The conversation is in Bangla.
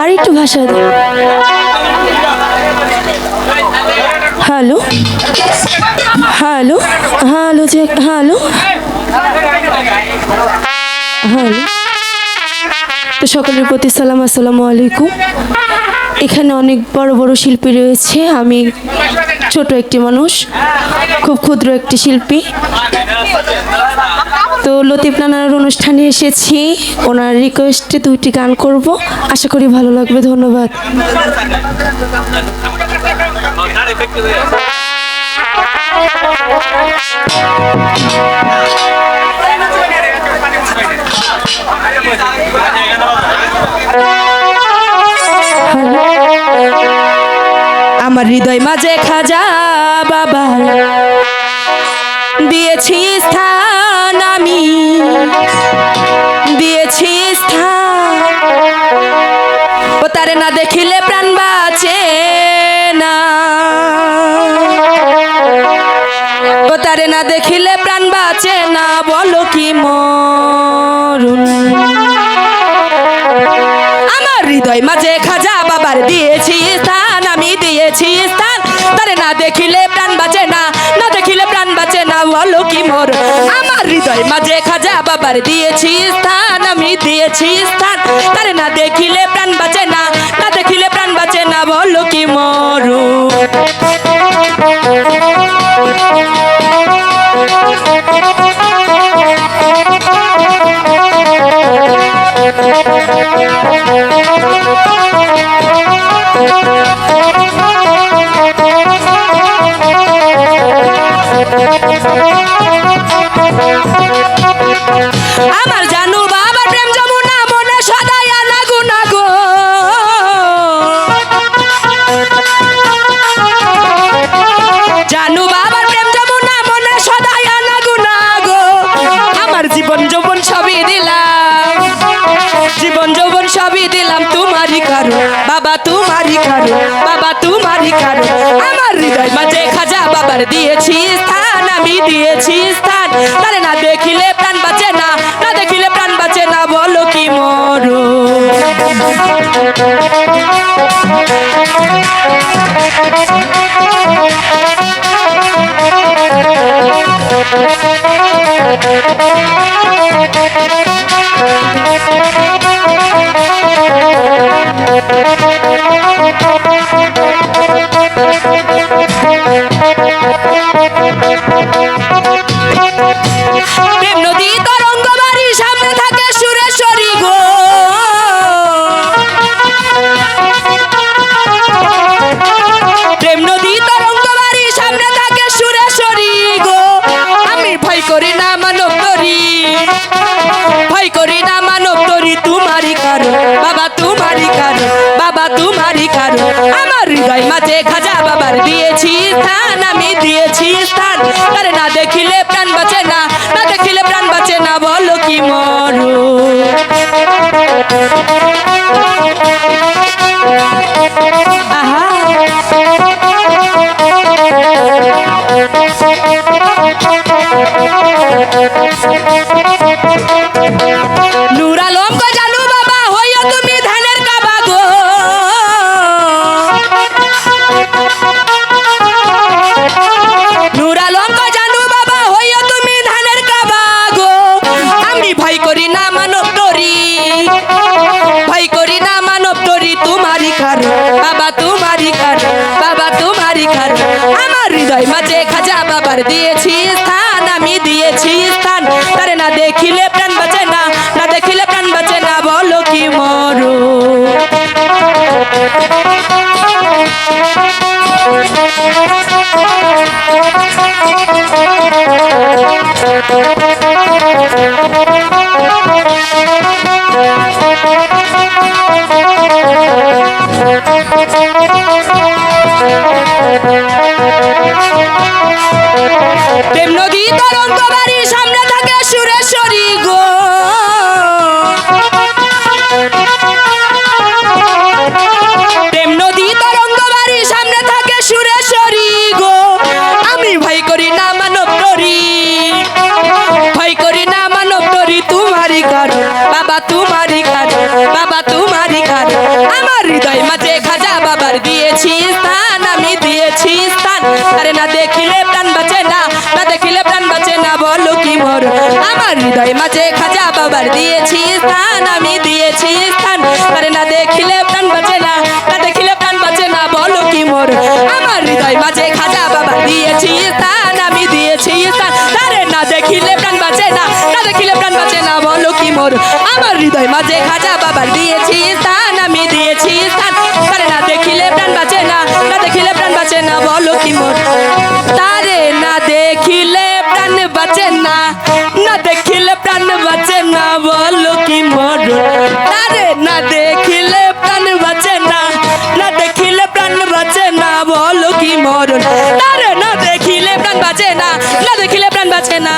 আর একটু ভাষা দাও। হ্যালো? হ্যালো? হ্যালো, যে হ্যালো? হ্যালো? তো সকলের প্রতি সালাম, আসসালামু আলাইকুম। এখানে অনেক বড় বড় শিল্পী রয়েছে। আমি ছোট একটি মানুষ, খুব ক্ষুদ্র একটি শিল্পী। তো লতিফ নানার অনুষ্ঠানে এসেছি। ওনার রিকোয়েস্টে দুইটি গান করব। আশা করি ভালো লাগবে। ধন্যবাদ। আমার হৃদয় মাঝে খাজা বাবা দিয়েছি ও তারে না দেখিলে প্রাণ বাঁচে না। ও তারে না দেখিলে প্রাণ বাঁচে না, বলো কি মরুন। আমার হৃদয় মাঝে খাজা বাবার দিয়েছি স্থান, আমি দিয়েছি স্থান। তারে না দেখিলে প্রাণ বাঁচে না বাঁচে না বলো কি মোর? আমার হৃদয় মাঝে খাজা বাবার দিয়েছি স্থান, আমি দিয়েছি স্থান। তারে না দেখিলে প্রাণ বাঁচে না না দেখিলে প্রাণ বাঁচে না বলো কি মরু? আমার জানু সবই দিলাম তোমারই কারও। বাবা, তোমারই কারও। বাবা, তোমারই কারও। আমার হৃদয় মাঝে খাজা বাবার দিয়েছি স্থান, আমি দিয়েছি স্থান। তারে না দেখিলে প্রাণ বাঁচে না প্রেম তোমারই কারণ। আমার হৃদয় মাঝে খাজা বাবার দিয়েছি স্থান, আমি দিয়েছি স্থান। তারে না দেখিলে প্রাণ বাঁচে না না দেখিলে প্রাণ বাঁচে না, বলো কি মরু তোমারই কার বাবা তোমারই কার আমার হৃদয় মাঝে খাজা বাবার দিয়েছি স্থান, আমি দিয়েছি স্থান। তারে না দেখিলে প্রাণ বাঁচে না না দেখিলে প্রাণ বাঁচে না, বলো কি মরু? প্রেম নদী তরঙ্গ বাড়ির সামনে থাকে সুরেশ্বরী গো। দেখিলে প্রাণ বাঁচে না না দেখিলে প্রাণ বাঁচে না, বলো কি মোর আমার হৃদয় মাঝে খাজা বাবার দিয়েছি স্থান, আমি দিয়েছি স্থান। আরে না দেখিলে প্রাণ বাঁচে না না দেখিলে প্রাণ বাঁচে না, বলো কি মোর আমার হৃদয় মাঝে খাজা বাবার দিয়েছি স্থান মোর আমার হৃদয় মাঝে খাজা বাবার দিয়েছি স্থান, আমি দিয়েছি স্থান। আরে না দেখিলে প্রাণ বাঁচে না না দেখিলে প্রাণ বাঁচে না, বলো কি মোর তারে না দেখিলে প্রাণ বাঁচে না না দেখিলে প্রাণ বাঁচে না, বলো কি মোর তারে না দেখিলে প্রাণ বাঁচে না না দেখিলে প্রাণ বাঁচে না, বলো কি মোর তারে না দেখিলে প্রাণ বাঁচে না না দেখিলে প্রাণ বাঁচে না